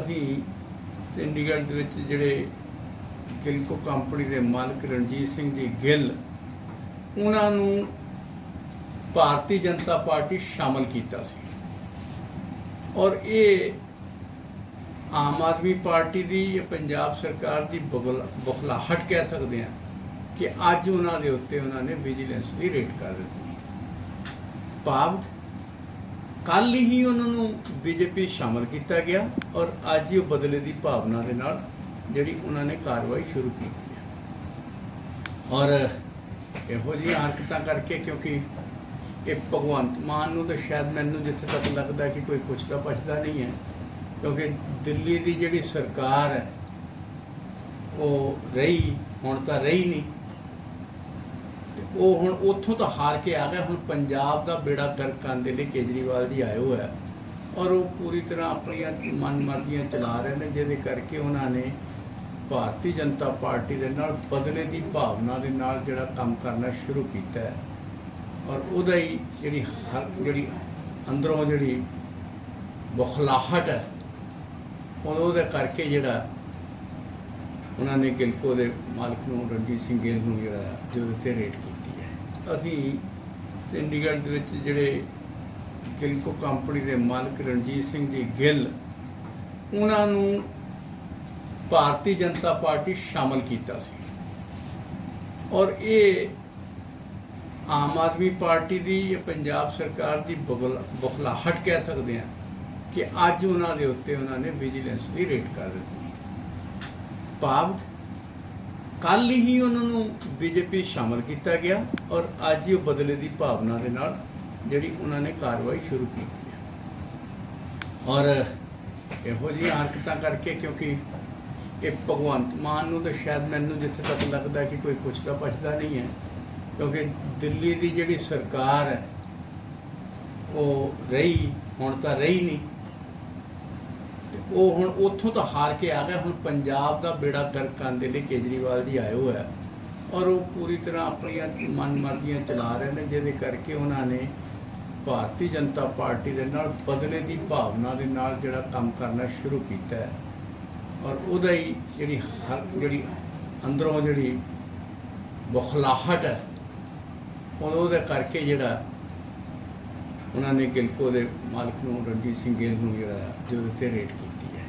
ਅਸੀਂ ਚੰਡੀਗੜ੍ਹ ਦੇ ਵਿੱਚ ਜਿਹੜੇ ਕਿਲਕੋ ਕੰਪਨੀ ਦੇ ਮਾਲਕ ਰਣਜੀਤ ਸਿੰਘ ਜੀ ਗਿੱਲ, ਉਹਨਾਂ ਨੂੰ ਭਾਰਤੀ ਜਨਤਾ ਪਾਰਟੀ ਸ਼ਾਮਲ ਕੀਤਾ ਸੀ। ਔਰ ਇਹ ਆਮ ਆਦਮੀ ਪਾਰਟੀ ਦੀ ਜਾਂ ਪੰਜਾਬ ਸਰਕਾਰ ਦੀ ਬਗਲ- ਬਖਲਾਹਟ ਕਹਿ ਸਕਦੇ ਹਾਂ ਕਿ ਅੱਜ ਉਹਨਾਂ ਦੇ ਉੱਤੇ ਉਹਨਾਂ ਨੇ ਵਿਜੀਲੈਂਸ ਦੀ ਰੇਟ ਕਰ ਦਿੱਤੀ। ਭਾਵ ਕੱਲ ਹੀ ਉਹਨਾਂ ਨੂੰ ਬੀਜੇਪੀ ਸ਼ਾਮਲ ਕੀਤਾ ਗਿਆ ਔਰ ਅੱਜ ਹੀ ਉਹ ਬਦਲੇ ਦੀ ਭਾਵਨਾ ਦੇ ਨਾਲ ਜਿਹੜੀ ਉਹਨਾਂ ਨੇ ਕਾਰਵਾਈ ਸ਼ੁਰੂ ਕੀਤੀ ਹੈ। ਔਰ ਇਹੋ ਜਿਹੀ ਹਰਕਤਾਂ ਕਰਕੇ ਕਿਉਂਕਿ ਇਹ ਭਗਵੰਤ ਮਾਨ ਨੂੰ ਤਾਂ ਸ਼ਾਇਦ ਮੈਨੂੰ ਜਿੱਥੇ ਤੱਕ ਲੱਗਦਾ ਕਿ ਕੋਈ ਪੁੱਛਦਾ ਪੁੱਛਦਾ ਨਹੀਂ ਹੈ, ਕਿਉਂਕਿ ਦਿੱਲੀ ਦੀ ਜਿਹੜੀ ਸਰਕਾਰ ਹੈ, ਉਹ ਰਹੀ, ਹੁਣ ਤਾਂ ਰਹੀ ਨਹੀਂ। ਉਹ ਹੁਣ ਉੱਥੋਂ ਤਾਂ ਹਾਰ ਕੇ ਆ ਗਿਆ ਹੁਣ ਪੰਜਾਬ ਦਾ ਬੇੜਾ ਗਰਕ ਕਰਨ ਦੇ ਲਈ ਕੇਜਰੀਵਾਲ ਜੀ ਆਏ ਹੋਇਆ ਔਰ ਉਹ ਪੂਰੀ ਤਰ੍ਹਾਂ ਆਪਣੀਆਂ ਮਨਮਰਜ਼ੀਆਂ ਚਲਾ ਰਹੇ ਨੇ, ਜਿਹਦੇ ਕਰਕੇ ਉਹਨਾਂ ਨੇ ਭਾਰਤੀ ਜਨਤਾ ਪਾਰਟੀ ਦੇ ਨਾਲ ਬਦਲੇ ਦੀ ਭਾਵਨਾ ਦੇ ਨਾਲ ਜਿਹੜਾ ਕੰਮ ਕਰਨਾ ਸ਼ੁਰੂ ਕੀਤਾ ਹੈ। ਔਰ ਉਹਦਾ ਹੀ ਜਿਹੜੀ ਹਰ ਜਿਹੜੀ ਅੰਦਰੋਂ ਜਿਹੜੀ ਬਖਲਾਹਟ ਹੈ ਉਹਦੇ ਕਰਕੇ ਜਿਹੜਾ ਉਹਨਾਂ ਨੇ ਗਿਲਕੋ ਦੇ ਮਾਲਕ ਨੂੰ, ਰਣਜੀਤ ਸਿੰਘ ਗਿੱਲ ਨੂੰ ਜਿਹੜਾ ਜਿਹਦੇ ਤੇ ਰੇਟ ਕੀਤੀ ਹੈ। ਅਸੀਂ ਚੰਡੀਗੜ੍ਹ ਦੇ ਵਿੱਚ ਜਿਹੜੇ ਗਿਲਕੋ ਕੰਪਨੀ ਦੇ ਮਾਲਕ ਰਣਜੀਤ ਸਿੰਘ ਜੀ ਗਿੱਲ, ਉਹਨਾਂ ਨੂੰ ਭਾਰਤੀ ਜਨਤਾ ਪਾਰਟੀ ਸ਼ਾਮਲ ਕੀਤਾ ਸੀ। ਔਰ ਇਹ ਆਮ ਆਦਮੀ ਪਾਰਟੀ ਦੀ ਜਾਂ ਪੰਜਾਬ ਸਰਕਾਰ ਦੀ ਬਗਲ- ਬਖਲਾਹਟ ਕਹਿ ਸਕਦੇ ਹਾਂ ਕਿ ਅੱਜ ਉਹਨਾਂ ਦੇ ਉੱਤੇ ਉਹਨਾਂ ਨੇ ਵਿਜੀਲੈਂਸ ਦੀ ਰੇਟ ਕਰ ਦਿੱਤੀ। ਭਾਵ ਕੱਲ ਹੀ ਉਹਨਾਂ ਨੂੰ ਬੀਜੇਪੀ ਸ਼ਾਮਲ ਕੀਤਾ ਗਿਆ ਔਰ ਅੱਜ ਹੀ ਉਹ ਬਦਲੇ ਦੀ ਭਾਵਨਾ ਦੇ ਨਾਲ ਜਿਹੜੀ ਉਹਨਾਂ ਨੇ ਕਾਰਵਾਈ ਸ਼ੁਰੂ ਕੀਤੀ ਹੈ। ਔਰ ਇਹੋ ਜਿਹੀ ਹਰਕਤਾਂ ਕਰਕੇ ਕਿਉਂਕਿ ਇਹ ਭਗਵੰਤ ਮਾਨ ਨੂੰ ਤਾਂ ਸ਼ਾਇਦ ਮੈਨੂੰ ਜਿੱਥੇ ਤੱਕ ਲੱਗਦਾ ਕਿ ਕੋਈ ਪੁੱਛਦਾ ਪੁੱਛਦਾ ਨਹੀਂ ਹੈ, ਕਿਉਂਕਿ ਦਿੱਲੀ ਦੀ ਜਿਹੜੀ ਸਰਕਾਰ ਹੈ, ਉਹ ਰਹੀ, ਹੁਣ ਤਾਂ ਰਹੀ ਨਹੀਂ। ਉਹ ਹੁਣ ਉੱਥੋਂ ਤਾਂ ਹਾਰ ਕੇ ਆ ਗਿਆ ਹੁਣ ਪੰਜਾਬ ਦਾ ਬੇੜਾ ਗਰਕ ਕਰਨ ਦੇ ਲਈ ਕੇਜਰੀਵਾਲ ਜੀ ਆਏ ਹੋਏ ਔਰ ਉਹ ਪੂਰੀ ਤਰ੍ਹਾਂ ਆਪਣੀਆਂ ਮਨਮਰਜ਼ੀਆਂ ਚਲਾ ਰਹੇ ਨੇ, ਜਿਹਦੇ ਕਰਕੇ ਉਹਨਾਂ ਨੇ ਭਾਰਤੀ ਜਨਤਾ ਪਾਰਟੀ ਦੇ ਨਾਲ ਬਦਲੇ ਦੀ ਭਾਵਨਾ ਦੇ ਨਾਲ ਜਿਹੜਾ ਕੰਮ ਕਰਨਾ ਸ਼ੁਰੂ ਕੀਤਾ ਹੈ। ਔਰ ਉਹਦਾ ਹੀ ਜਿਹੜੀ ਹਰ, ਜਿਹੜੀ ਅੰਦਰੋਂ ਜਿਹੜੀ ਬਖਲਾਹਟ ਹੈ ਉਹ ਉਹਦੇ ਕਰਕੇ ਜਿਹੜਾ ਉਹਨਾਂ ਨੇ ਗਿਲਕੋ ਦੇ ਮਾਲਕ ਨੂੰ ਰਣਜੀਤ ਸਿੰਘ ਗਿੱਲ ਨੂੰ ਜਿਹੜਾ ਜਿਹਦੇ ਤੇ ਰੇਡ ਕੀਤੀ ਹੈ।